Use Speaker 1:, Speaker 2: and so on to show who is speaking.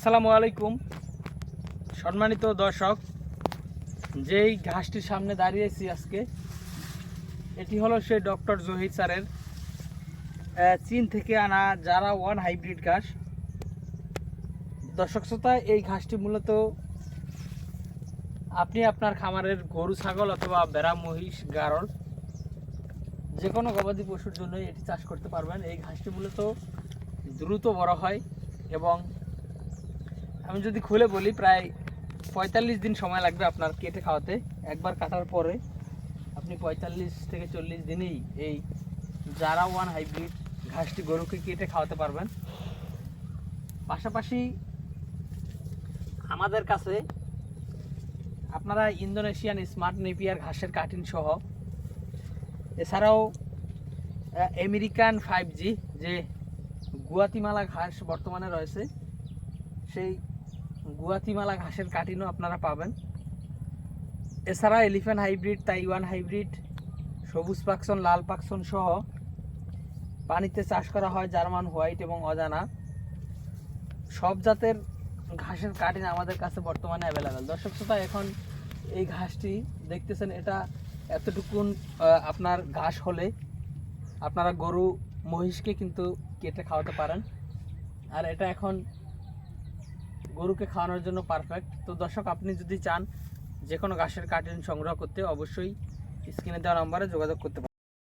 Speaker 1: আসসালামু আলাইকুম। সম্মানিত দর্শক, যেই ঘাসটির সামনে দাঁড়িয়েছি আজকে, এটি হলো সে ডক্টর জহির স্যারের চীন থেকে আনা যারা ওয়ান হাইব্রিড ঘাস। দর্শক শ্রোতা, এই ঘাসটি মূলত আপনি আপনার খামারের গরু, ছাগল অথবা বেড়া মহিষ, গারল যে কোনো গবাদি পশুর জন্য এটি চাষ করতে পারবেন। এই ঘাসটি মূলত দ্রুত বড় হয় এবং আমি যদি খুলে বলি, প্রায় পঁয়তাল্লিশ দিন সময় লাগবে আপনার কেটে খাওয়াতে। একবার কাটার পরে আপনি পঁয়তাল্লিশ থেকে চল্লিশ দিনেই এই জারা ওয়ান হাইব্রিড ঘাসটি গরুকে কেটে খাওয়াতে পারবেন। পাশাপাশি আমাদের কাছে আপনারা ইন্দোনেশিয়ান স্মার্ট নেপিয়ার ঘাসের কাটিং সহ, এছাড়াও আমেরিকান ফাইভ জি যে গুয়াতিমালা ঘাস বর্তমানে রয়েছে, সেই গুয়াতিমালা ঘাসের কাটিনও আপনারা পাবেন। এছাড়া এলিফ্যান্ট হাইব্রিড, তাইওয়ান হাইব্রিড, সবুজ পাকসন, লাল পাকসন সহ পানিতে চাষ করা হয় জার্মান, হোয়াইট এবং অজানা। সব জাতের ঘাসের কাটিন আমাদের কাছে বর্তমানে অ্যাভেলেবেল দর্শক শ্রোতা, এখন এই ঘাসটি দেখতেছেন, এটা এতটুকুন আপনার ঘাস হলে আপনারা গরু মহিষকে কিন্তু কেটে খাওয়াতে পারেন। আর এটা এখন গরুকে খাওয়ানোর জন্য পারফেক্ট তো দর্শক, আপনি যদি চান যে কোনো ঘাসের কার্টুন সংগ্রহ করতে, অবশ্যই স্ক্রিনে দেওয়া নম্বরে যোগাযোগ করতে